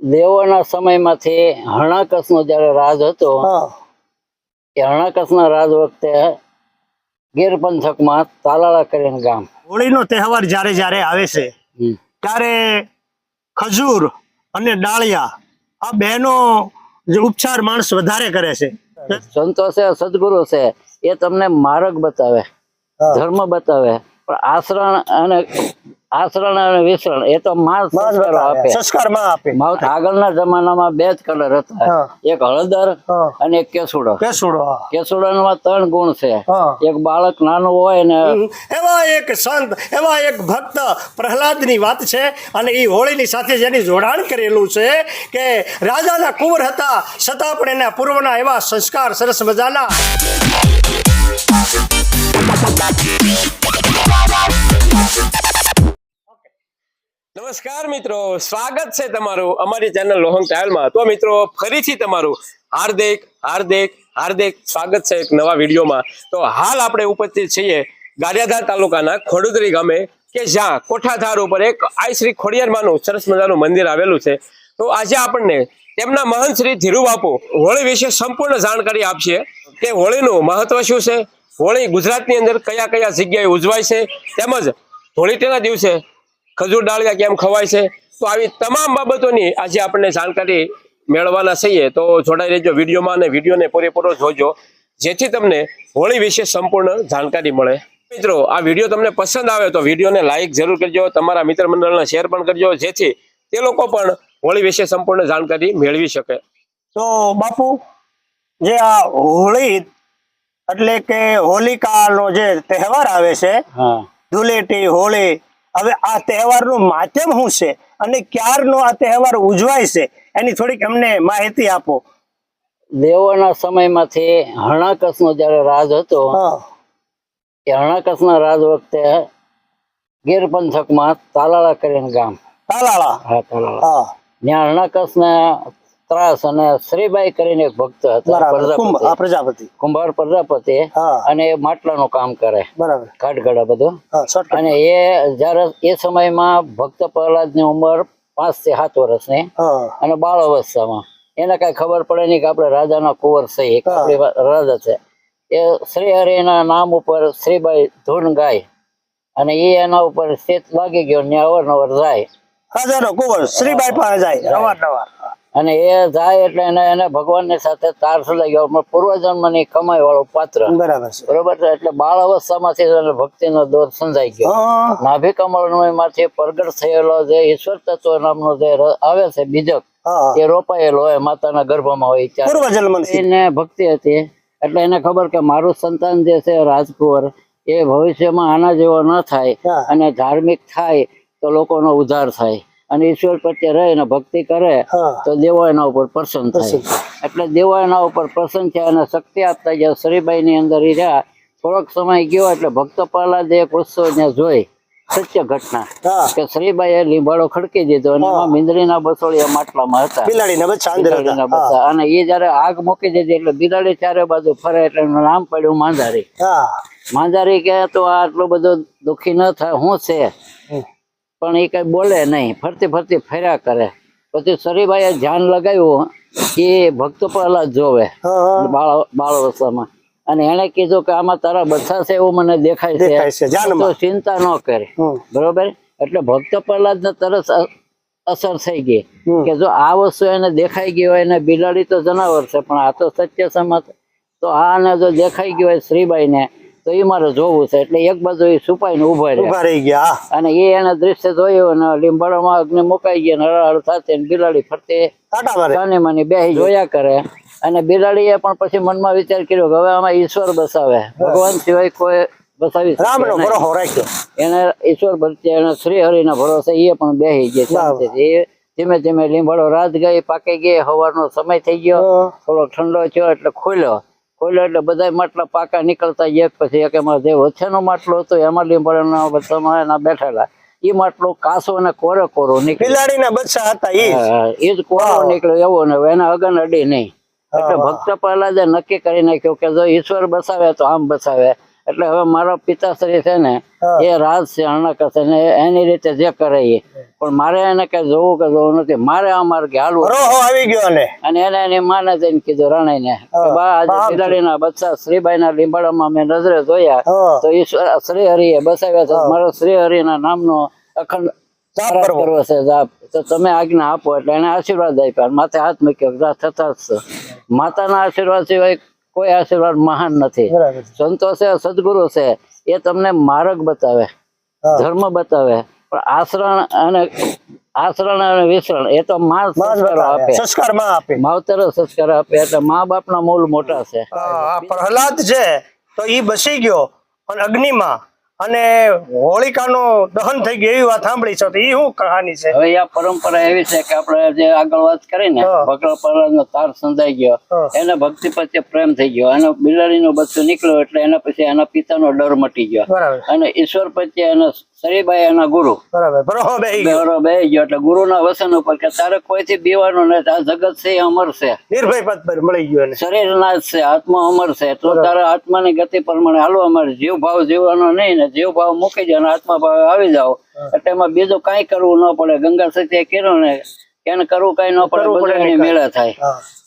દેવોના સમયમાંથી હરણાકસનો જ્યારે રાજ હતો એ હરણાકસના રાજ વખતે ગીર પંથકમાં તાલાળા કરીને ગામ. હોળીનો તહેવાર જ્યારે જ્યારે આવે છે ત્યારે ખજૂર અને ડાળિયા આ બેનો જે ઉપચાર માણસ વધારે કરે છે. સંતો છે સદગુરુ છે એ તમને માર્ગ બતાવે ધર્મ બતાવે પણ આચરણ અને આચરણ અને વિચરણ એ તો માસ સંસ્કારો આપે. સંસ્કારમાં આપે. માવત આગળના જમાનામાં બે જ કલર હતા. એક હળદર અને એક કેસુડો. કેસુડો. કેસુડામાં ત્રણ ગુણ છે. એક બાળક નાનું હોય ને એવા એક સંત એવા એક ભક્ત પ્રહલાદની વાત છે અને એ હોળીની સાથે જેની જોડાણ કરેલું છે કે રાજાના કુંવર હતા છતાં પણ એના પૂર્વના એવા સંસ્કાર સરસ મજાના. નમસ્કાર મિત્રો, સ્વાગત છે તમારું અમારી ચેનલ લોહંગ ટ્રાયલમાં તો મિત્રો, ફરીથી તમારું હાર્દિક હાર્દિક હાર્દિક સ્વાગત છે એક નવા વિડીયોમાં. તો હાલ આપણે ઉપસ્થિત છીએ ગારિયાધાર તાલુકાના ખોડુદરી ગામે, કે જ્યાં કોઠાધાર ઉપર એક આઈ શ્રી ખોડિયારમાંનું સરસ મજાનું મંદિર આવેલું છે. તો આજે આપણને તેમના મહંત શ્રી ધીરુબાપુ હોળી વિશે સંપૂર્ણ જાણકારી આપશે કે હોળીનું મહત્વ શું છે, હોળી ગુજરાતની અંદર કયા કયા જગ્યાએ ઉજવાય છે, તેમજ ધૂળેટીના દિવસે ખજૂર ડાળિયા કેમ ખવાય છે? તો આવી તમામ બાબતોની આજે આપણને જાણકારી મેળવવાના છીએ. તો જોડાઈ રહેજો વિડીયોમાં અને વિડીયોને પૂરેપૂરો જોજો. જેથી તમને હોળી વિશે સંપૂર્ણ જાણકારી મળે. મિત્રો આ વીડિયો તમને પસંદ આવે તો વિડીયોને લાઇક જરૂર કરજો તમારા મિત્ર મંડળને શેર પણ કરજો જેથી તે લોકો પણ હોળી વિશે સંપૂર્ણ જાણકારી મેળવી શકે. તો બાપુ જે આ હોળી એટલે કે હોલિકાનો જે તહેવાર આવે છે હા ધૂળેટી હોળી. હવે આ તહેવારનું માધ્યમ શું છે? અને ક્યારનો આ તહેવાર ઉજવાય છે? એની થોડીક અમને માહિતી આપો. દેવોના સમયમાંથી હણાકસનો જ્યારે રાજ હતો હા. એ હણાકસના રાજ વખતે ગીર પંથકમાં તાલાળા કરીને ગામ. તાલાળા. હા તાલાળા. ત્યાં હરણાકસને ત્રાસ અને શ્રીબાઈ કરીને એક ભક્ત હતા પ્રજાપતિ. કુંભાર પ્રજાપતિ અને એ માટલાનું કામ કરે. બરાબર. બધું. અને એ જયારે એ સમયમાં ભક્ત પ્રહલાદની ઉંમર પાંચથી સાત વર્ષની. અને બાળ અવસ્થામાં. એને કઈ ખબર પડે નહીં કે આપણે રાજાના કુંવર છે એક. આપણી રાજા છે. એ શ્રી હરિના નામ ઉપર શ્રીબાઈ ધૂન ગાય. અને એ એના ઉપર શેત લાગી ગયો ને અવારનવાર જાય. હજારો કુંવર શ્રીબાઈ પાસે જાય અવારનવાર અને એ જાય એટલે એને એને ભગવાનની સાથે તાર સલાઈ ગયો પૂર્વજન્મની કમાઈ વાળો પાત્ર. બરાબર છે. બરોબર છે? એટલે બાળ અવસ્થામાંથી એને ભક્તિનો દોર સંજાઈ ગયો. નાભી કમળમાંથી પ્રગટ થયેલો જે ઈશ્વર તત્વ નામનો જે આવે છે બીજક એ રોપાયેલો હોય માતાના ગર્ભમાં હોય ત્યારે. એને ભક્તિ હતી. એટલે એને ખબર કે મારું સંતાન જે છે રાજકુંવર એ ભવિષ્યમાં આના જેવો ન થાય અને ધાર્મિક થાય તો લોકોનો ઉદ્ધાર થાય. અને ઈશ્વર પ્રત્યે રહે અને ભક્તિ કરે તો દેવો એના ઉપર પ્રસન્ન થાય. એટલે દેવો એના ઉપર પ્રસન્ન છે અને શક્તિ આપતા જ્યાં શ્રીબાઈ ની અંદર ઈ રહ્યા થોડોક સમય ગયો એટલે ભક્ત પ્રહલાદ એક ઉત્સવ ત્યાં જોઈ. સત્ય ઘટના. કે કે એ લીંબાડો ખડકી દીધો અને એમાં મીંદડીના બસોળિયા માટલામાં હતા. અને એ જયારે આગ મૂકી દીધી એટલે બિલાડી ચારે બાજુ ફરે એટલે એનું નામ પડ્યું માંધારી. માંધારી કે તો આટલો બધો દુખી ન થાય હું છે? પણ એ કઈ બોલે નહીં. ફરતી ફરતી ફેર્યા કરે. પછી સરીભાઈએ ધ્યાન લગાવ્યું કે ભક્તો પ્રહલાદ જોવે બાળ અવસ્થામાં અને એને કીધું કે આમાં તારા બચ્ચા છે એવું મને દેખાય છે, તો ચિંતા ન કરે. બરોબર? એટલે ભક્ત પ્રહલાદ ને તરત અસર થઈ ગઈ. કે જો આ વસ્તુ એને દેખાઈ ગઈ હોય ને બિલાડી તો જનાવર છે પણ આ તો સત્ય સમાજ. તો આને જો દેખાઈ ગયું હોય શ્રીબાઈ ને તો એ મારે જોવું છે. એટલે એક બાજુ એ છુપાઈને ઊભા રહ્યા રહી ગયા અને એ એને દ્રશ્ય જોયું અને લીંબાડામાં અગ્નિ મુકાઈ ગયા હળહળ અને બિલાડી ફરતે કાને માની બે જોયા કરે. અને બિલાડીએ પણ પછી મનમાં વિચાર કર્યો કે હવે આમાં ઈશ્વર બસાવે. ભગવાન સિવાય કોઈ બસાવી એને ઈશ્વર પ્રત્યે એને શ્રી હરિના ભરોસે એ પણ બેહી ગયા. એ ધીમે ધીમે લીંબાડો રાત ગઈ પાકી ગઈ હવારનો સમય થઈ ગયો. થોડો ઠંડો થયો એટલે ખોલ્યો. ખોલ્યો એટલે બધા માટલા પાકા નીકળતા એક પછી એક એમાં જે વચ્ચેનો માટલો હતો એમાં લીંબાડાના બધામાં એના બેઠેલા. એ માટલો કાસો અને કોરે કોરો નીકળ્યો. બચ્ચા હતા જ. એ જ કોરો નીકળ્યો એવો ને એના અગન અડી નહીં. એટલે ભક્ત પ્રહલાદે નક્કી કરી નાખ્યું કે જો ઈશ્વર બસાવે તો આમ બસાવે. એટલે હવે મારા પિતાશ્રી છે ને એ રાજ છે અણક છે ને એની રીતે જે કરે એ. પણ મારે એને કઈ જોવું કે જોવું નથી. મારે આ હાલવું આવી ગયો ને. અને એને એની માને જઈને કીધું રાણાઈને ને બા આજે બિલાડીના બચ્ચા શ્રીબાઈના લીંબાડામાં મેં નજરે જોયા. તો ઈશ્વર શ્રી એ બસાવ્યા છે. મારો શ્રી હરિના નામનો અખંડ કરવો. કરવો છે જાપ. તો તમે આજ્ઞા આપો એટલે એને આશીર્વાદ આપ્યા. માથે હાથ મૂક્યો. થતા જ માતાના આશીર્વાદ સિવાય કોઈ આશીર્વાદ મહાન નથી. સંતો છે સદગુરુ છે એ તમને માર્ગ બતાવે ધર્મ બતાવે પણ આશરણ અને આશરણ અને વિસરણ એ તો માં માન આપે સંસ્કારમાં આપે. માવતર સંસ્કાર આપે એટલે મા બાપના મૂળ મોટા છે. પ્રહલાદ છે તો ઈ બસી ગયો અને અગ્નિમાં અને હોળિકાનો દહન થઈ ગયું એવી વાત સાંભળી છે. તો ઈ શું કહાની છે? હવે આ પરંપરા એવી છે કે આપણે જે આગળ વાત કરી ને હા. ભગવાન પ્રહલાદનો તાર સંધાઈ ગયો. એને ભક્તિ પ્રત્યે પ્રેમ થઈ ગયો. અને બિલાડીનું બચ્ચું નીકળ્યું એટલે એના પછી એના પિતાનો ડર મટી ગયો. અને ઈશ્વર પ્રત્યે એના શરીબાઈ એના ગુરુ. બરાબર. ગયો. એટલે ગુરુના વસન ઉપર કે તારે કોઈથી બીવાનું નથી આ જગત છે અમર છે. નિર્ભય પદ પર મળી ગયો શરીર ના જ છે આત્મા અમર છે. તો તારા આત્માની ગતિ પ્રમાણે હાલવા મળે જીવ ભાવ જીવવાનો નહીં ને જીવ ભાવ મૂકી જાય અને આત્મા ભાવ આવી જાવ એટલે એમાં બીજું કાંઈ કરવું ન પડે. ગંગા સત્ય કેરો ને એને કરવું કાંઈ ન પડે મેળા બધું થાય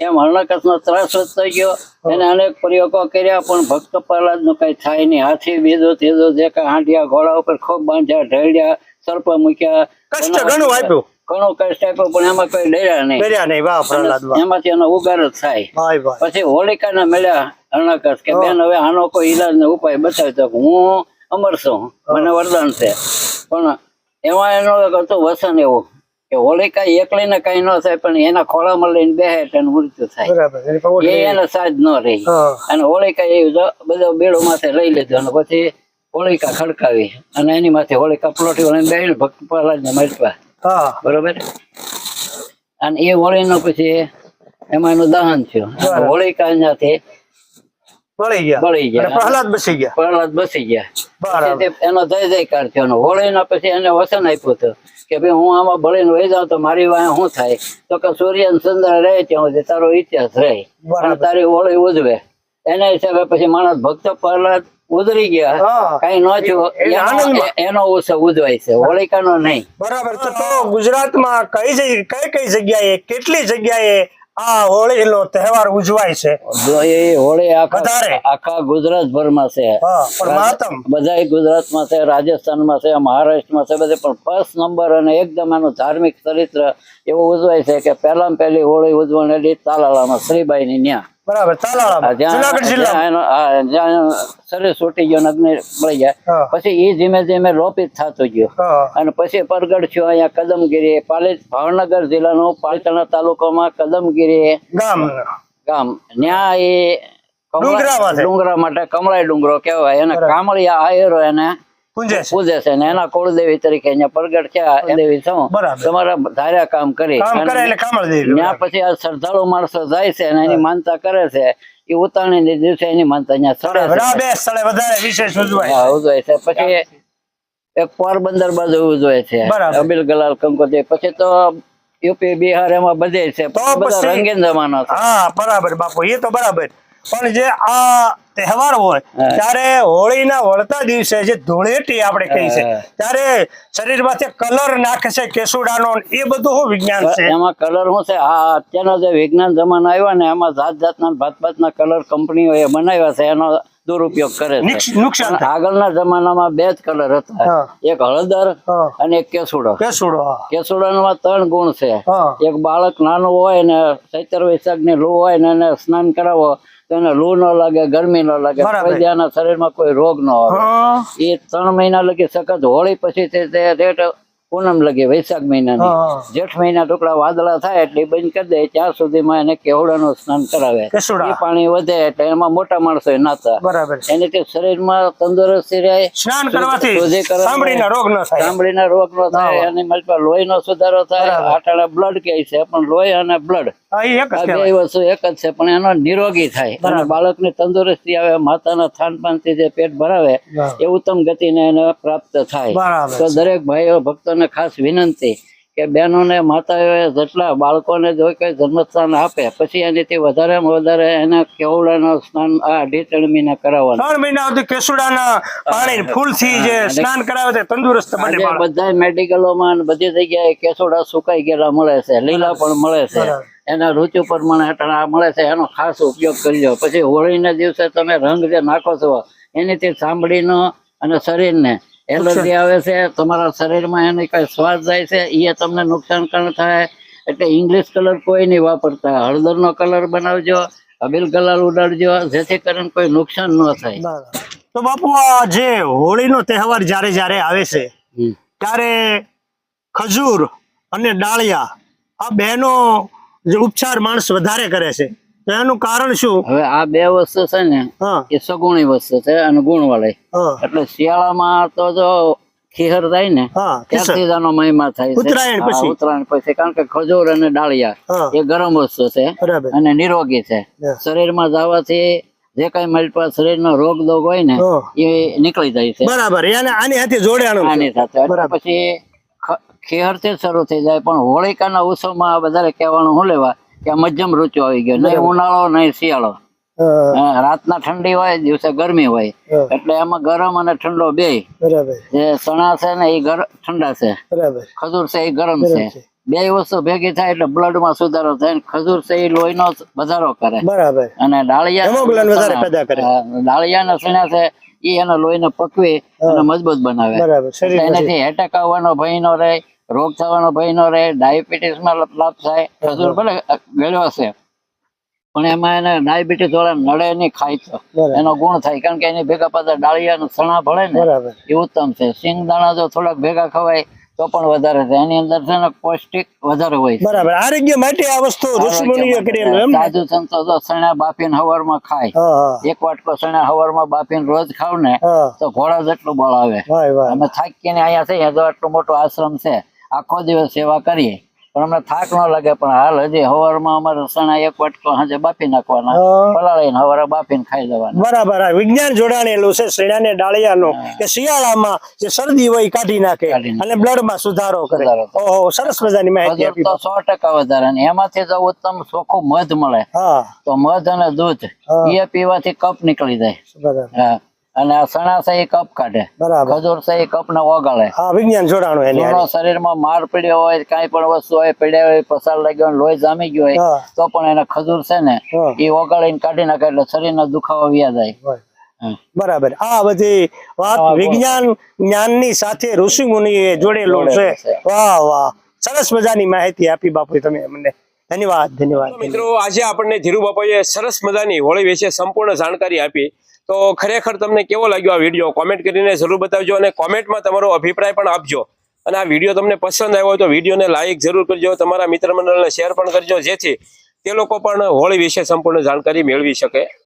એમ હરણકસ નો ત્રાસ વધતો ગયો. એને અનેક પ્રયોગો કર્યા પણ ભક્ત પ્રહલાદનું કઈ થાય નહીં. હાથી બીજો ત્રીજો જે કઈ હાંડિયા ઘોડા ઉપર ખૂબ બાંધ્યા ઢળ્યા સર્પ મૂક્યા. કષ્ટ ઘણું આપ્યું. ઘણો કષ્ટ આપ્યો પણ એમાં કોઈ ડર્યા નહીં. ડર્યા નહીં. વાહ પ્રહલાદ એમાંથી એનો ઉગાર જ થાય પછી હોલિકા હોલિકાને મળ્યા હરણકસ કે બેન હવે આનો કોઈ ઈલાજ ને ઉપાય બતાવી તો હું અમર છું. મને વરદાન છે. પણ એમાં એનો એક હતું વસન એવું. કે હોલિકા એકલીને કઈ ન થાય પણ એના ખોળામાં લઈને બેહે એટલે મૃત્યુ થાય. એ એને સાજ ન રહી. અને હોલિકા એ બધો બેડો માથે લઈ લીધો અને પછી હોળિકા ખડકાવી અને એની માથે હોળિકા પલોટી વળીને બેહીને ભક્ત પ્રહલાદને ને હા. બરોબર? અને એ હોળીનો પછી એમાં એનું દહન થયું. હોળિકા અહીંયાથી ગયા. બળી ગયા. પ્રહલાદ બસી ગયા. પ્રહલાદ બસી ગયા. એનો જય જયકાર થયો હોળી હોળીના પછી એને વસન આપ્યું હતું. કે ભાઈ હું આમાં બળીને વહી જાઉં તો મારી વાંહે શું થાય? તો કે સૂર્ય અને ચંદ્ર રહે ત્યાં સુધી તારો ઇતિહાસ રહે. તારી ઓળી ઉજવે. એના હિસાબે પછી માણસ ભક્ત પ્રહલાદ ઉતરી ગયા. કઈ ન થયું. એને ઉત્સવ ઉજવાય છે. હોળિકાનો નહીં. બરાબર. તો ગુજરાતમાં કઈ કઈ કઈ જગ્યાએ કેટલી જગ્યાએ આ હોળીનો તહેવાર ઉજવાય છે. એ હોળી આખા. આખા ગુજરાત ભરમાં છે ગુજરાતમાં છે રાજસ્થાનમાં છે રાજસ્થાનમાં છે મહારાષ્ટ્રમાં છે બધે પણ ફર્સ્ટ નંબર અને એકદમ એનું ધાર્મિક ચરિત્ર એવું ઉજવાય છે કે પહેલા પહેલી હોળી ઉજવણી શ્રીબાઈ ની ન્યા. બરાબર જુનાગઢ જિલ્લા છૂટી ગયો અગ્નિ મળી જાય. પછી એ ધીમે ધીમે લોપિત થતો ગયો. અને પછી પરગડ થયો અહીંયા કદમગીરી. પાલી ભાવનગર જિલ્લાનું પાલિતાણા તાલુકામાં કદમગીરી. ગામ. ગામ. ન્યા એ. ડુંગરા માટે કમળાઈ ડુંગરો કહેવાય. એને કામળિયા આયરો એને પૂંજે છે. પૂજે છે. ને એના કુળદેવી તરીકે અહીંયા પ્રગટ થયા દેવી છું. તમારા ધાર્યા કામ કરી કામ અને કરે એટલે કામળ દેવી ત્યાં પછી આ શ્રદ્ધાળુ માણસો જાય છે અને એની માનતા કરે છે. એ ઉતારણી દિવસે એની માનતા અહીંયા ચડે બરાબર. આ છે બે સ્થળે વધારે વિશેષ ઉજવાય ઉજવાય છે. પછી એક પોરબંદર બાજુ ઉજવાય છે. અબિલ ગલાલ કંકોત્રી. પછી તો યુપી બિહાર એમાં બધે છે. બધા રંગીન જમાનો છે. હા બરાબર બાપુ. એ તો બરાબર. પણ જે આ તહેવાર હોય ત્યારે હોળીના વળતા દિવસે જે ધૂળેટી આપણે કહી છે ત્યારે શરીરમાંથી કલર નાખે છે કેસુડાનો એ બધું શું વિજ્ઞાન છે? એમાં કલર શું છે? આ અત્યારના જે વિજ્ઞાન જમાના આવ્યા ને એમાં જાત જાતના ભાત ભાતના કલર કંપનીઓએ બનાવ્યા છે એનો દુરુપયોગ કરે છે. નુકસાન આગળના જમાનામાં બે જ કલર હતા. એક હળદર અને એક કેસુડો. કેસુડો. કેસુડામાં ત્રણ ગુણ છે. એક બાળક નાનું હોય ને સૈતર વૈશાખની લો હોય ને એને સ્નાન કરાવો તો લૂ ન લાગે ગરમી ન લાગે એના શરીરમાં કોઈ રોગ ન આવે. એ ત્રણ મહિના લગી સખત હોળી પછી તે તે રેટ પૂનમ લગી વૈશાખ મહિનાની. જેઠ મહિના ટુકડા વાદળા થાય એટલે બંધ કરી દે ત્યાં સુધીમાં એને કેવડાનું સ્નાન કરાવે. એ પાણી વધે એટલે એમાં મોટા માણસો નાતા. બરાબર. એનાથી શરીરમાં તંદુરસ્તી રહે. સ્નાન કરવાથી ચામડીના રોગ ન થાય. ચામડીના રોગ નો થાય. અને મતલબ લોહીનો સુધારો થાય. આટાળા બ્લડ કહે છે પણ લોહી અને બ્લડ એક જ બે વસ્તુ એક જ છે પણ એનો નિરોગી થાય. અને બાળકની તંદુરસ્તી આવે માતાના થાનપાનથી જે પેટ ભરાવે એ ઉત્તમ ગતિને એને પ્રાપ્ત થાય. તો દરેક ભાઈઓ ભક્તોને ખાસ વિનંતી કે બહેનોને માતાઓએ જેટલા બાળકોને જો કોઈ જન્મસ્થાન આપે પછી એનાથી વધારેમાં વધારે એના કેવડાનું સ્નાન આ અઢી ત્રણ મહિના કરાવવાનું. ત્રણ મહિના સુધી કેસુડાના પાણી ફૂલથી જે સ્નાન કરાવે તે તંદુરસ્ત બને બધા મેડિકલોમાં માં બધી જગ્યાએ કેસોડા સુકાઈ ગયેલા મળે છે લીલા પણ મળે છે. એના ઋતુ પ્રમાણે આ મળે છે એનો ખાસ ઉપયોગ કરજો. પછી હોળીના દિવસે તમે રંગ જે નાખો છો એનીથી ચામડીનો અને શરીરને એલર્જી આવે છે તમારા શરીરમાં એની કઈ સ્વાદ જાય છે એ તમને નુકસાન થાય. એટલે ઇંગ્લિશ કલર કોઈ નહીં વાપરતા. હળદરનો કલર બનાવજો અબીલ કલર ઉડાડજો જેથી કરીને કોઈ નુકસાન ન થાય. તો બાપુ આ જે હોળીનો તહેવાર જ્યારે જ્યારે આવે છે ત્યારે ખજૂર અને ડાળિયા આ બેનો ઉપચાર માણસ વધારે કરે છે. તો એનું કારણ શું? હવે આ બે વસ્તુ છે ને એ સગુણી વસ્તુ છે અને ગુણવાળી. એટલે શિયાળામાં તો જો ખીહર થાય ને ત્યારથી આનો મહિમા થાય ઉત્તરાયણ પછી. ઉત્તરાયણ પછી કારણ કે ખજૂર અને ડાળિયા એ ગરમ વસ્તુ છે અને નિરોગી છે. શરીરમાં જવાથી જે કઈ મલપા શરીરનો રોગ દોગ હોય ને એ નીકળી જાય છે. બરાબર. એને આની સાથે જોડાણું. આની સાથે. પછી ખીહર શરૂ થઈ જાય પણ હોળિકાના ઉત્સવમાં વધારે કહેવાનું શું લેવા? કે મધ્યમ ઋતુ આવી ગયો. નહીં ઉનાળો નહીં શિયાળો. રાતના ઠંડી હોય દિવસે ગરમી હોય. એટલે એમાં ગરમ અને ઠંડો બે. જે ચણા છે ને એ ઠંડા છે. ખજૂર છે એ ગરમ છે. બે વસ્તુ ભેગી થાય એટલે બ્લડમાં સુધારો થાય ખજૂર છે એ લોહી નો વધારો કરે. બરાબર. અને ડાળિયા ડાળિયા ને સણા છે એ એના લોહીને પકવી અને મજબૂત બનાવે. એનાથી એટેક આવવાનો ભય નો રહે રોગ થવાનો ભય નો રહે ડાયાબિટીસમાં લાભ થાય ખજૂર ભલે ગળ્યો છે પણ એમાં એને ડાયાબિટીસ વાળા નડે નહીં ખાય તો. એનો ગુણ થાય કારણ કે એની ભેગા પાછા ડાળિયા સણા ભળે ને એ ઉત્તમ છે. સિંગ દાણા જો થોડાક ભેગા ખવાય તો પણ વધારે છે એની અંદર છે ને પૌષ્ટિક વધારે હોય છે. બરાબર. આરોગ્ય માટે આ વસ્તુ ઋષિમુનિએ કરેલું એમ? સાધુ સંતો તો સણા બાફીને હવારમાં ખાય. એક વાટકો સણા હવારમાં બાફીને રોજ ખાવ ને તો ઘોડા જેટલું બળ આવે. અમે થાકીને અહીંયા છે તો આટલો મોટો આશ્રમ છે. આખો દિવસ સેવા કરીએ. પણ અમને થાક ન લાગે પણ હાલ હજી હવારમાં અમારે સણા એક વાટકો હાજે બાફી નાખવાના. પલાળીને હવારે બાફીને ખાઈ જવાના. બરાબર વિજ્ઞાન જોડાણેલું છે શેણા ને ડાળિયાનું કે શિયાળામાં જે શરદી હોય કાઢી નાખે અને બ્લડમાં સુધારો કરે. ઓહો સરસ મજાની માહિતી આપી તો સો ટકા વધારે અને એમાંથી જો ઉત્તમ ચોખ્ખું મધ મળે. તો મધ અને દૂધ એ પીવાથી કપ નીકળી જાય. બરાબર. હા. અને આ સણા છે એ કપ કાઢે. બરાબર. ખજૂર છે એ કપ ને ઓગાળે વિજ્ઞાન જોડાણું એની શરીરમાં માર પડ્યો હોય કઈ પણ વસ્તુ હોય પડ્યા હોય પસાર લાગ્યો હોય લોહી જામી ગયો હોય તો પણ એને ખજૂર છે ને એ ઓગાળીને કાઢી નાખે એટલે શરીરનો દુખાવો વ્યા જાય. બરાબર. આ બધી વાત વિજ્ઞાન વિજ્ઞાન જ્ઞાનની સાથે ઋષિ મુનિએ જોડેલો છે. વાહ વાહ. સરસ મજાની માહિતી આપી બાપુ તમે અમને. ધન્યવાદ ધન્યવાદ. મિત્રો આજે આપણને ધીરુ બાપાએ સરસ મજાની હોળી વિશે સંપૂર્ણ જાણકારી આપી. તો ખરેખર તમને કેવો લાગ્યો આ વીડિયો કોમેન્ટ કરીને જરૂર બતાવજો અને કોમેન્ટમાં તમારો અભિપ્રાય પણ આપજો. અને આ વીડિયો તમને પસંદ આવ્યો હોય તો વિડીયોને લાઇક જરૂર કરજો, તમારા મિત્ર મંડળને શેર પણ કરજો, જેથી તે લોકો પણ હોળી વિશે સંપૂર્ણ જાણકારી મેળવી શકે.